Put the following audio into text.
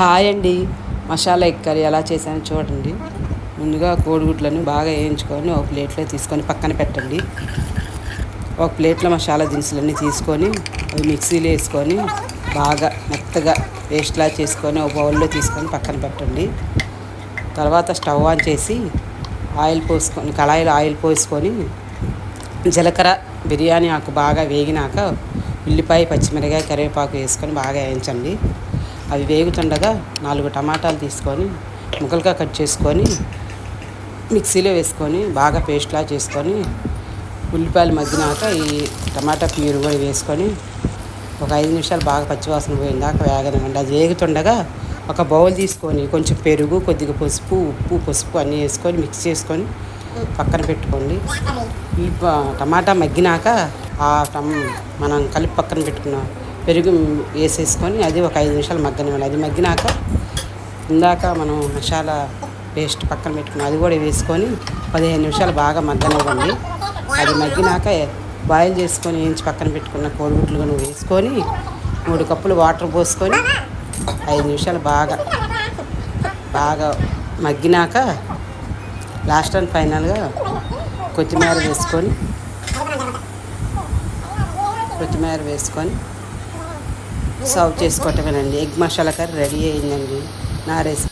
Hi అండి. Masala egg curry ఎలా చేశానో చూడండి. ముందుగా కోడిగుడ్లను బాగా వేయించుకొని ఒక ప్లేట్లో తీసుకొని పక్కన పెట్టండి. ఒక ప్లేట్లో మసాలా దినుసులన్నీ తీసుకొని అవి మిక్సీలో వేసుకొని బాగా మెత్తగా పేస్ట్లా చేసుకొని ఒక బౌల్లో తీసుకొని పక్కన పెట్టండి. తర్వాత స్టవ్ ఆన్ చేసి ఆయిల్ పోసుకొని కళాయిలో ఆయిల్ పోసుకొని జీలకర్ర బిర్యానీ ఆకు బాగా వేగినాక ఉల్లిపాయ పచ్చిమిరకాయ కరివేపాకు వేసుకొని బాగా వేయించండి. అవి వేగుతుండగా నాలుగు టమాటాలు తీసుకొని ముక్కలుగా కట్ చేసుకొని మిక్సీలో వేసుకొని బాగా పేస్ట్లా చేసుకొని ఉల్లిపాయలు మగ్గినాక ఈ టమాటా ప్యూర్ కూడా వేసుకొని ఒక ఐదు నిమిషాలు బాగా పచ్చివాసన పోయిందాక వేగనివ్వండి. అది వేగుతుండగా ఒక బౌల్ తీసుకొని కొంచెం పెరుగు కొద్దిగా పసుపు ఉప్పు పసుపు అన్నీ వేసుకొని మిక్స్ చేసుకొని పక్కన పెట్టుకోండి. ఈ టమాటా మగ్గినాక ఆ మనం కలిపి పక్కన పెట్టుకున్నాం. పెరుగు వేసేసుకొని అది ఒక ఐదు నిమిషాలు మగ్గనివ్వాలి. అది మగ్గినాక ఇందాక మనం మసాలా పేస్ట్ పక్కన పెట్టుకున్నాం. అది కూడా వేసుకొని పదిహేను నిమిషాలు బాగా మగ్గనివ్వండి. అది మగ్గినాక బాయిల్ చేసుకొని వేయించి పక్కన పెట్టుకున్న కోడిగుడ్లు కూడా వేసుకొని మూడు కప్పులు వాటర్ పోసుకొని ఐదు నిమిషాలు బాగా బాగా మగ్గినాక లాస్ట్ అండ్ ఫైనల్గా కొత్తిమీర వేసుకొని కొత్తిమీర వేసుకొని సర్వ్ చేసుకోవటమేనండి. ఎగ్ మసాలా కర్రీ రెడీ అయిందండి. నా రెసిపీ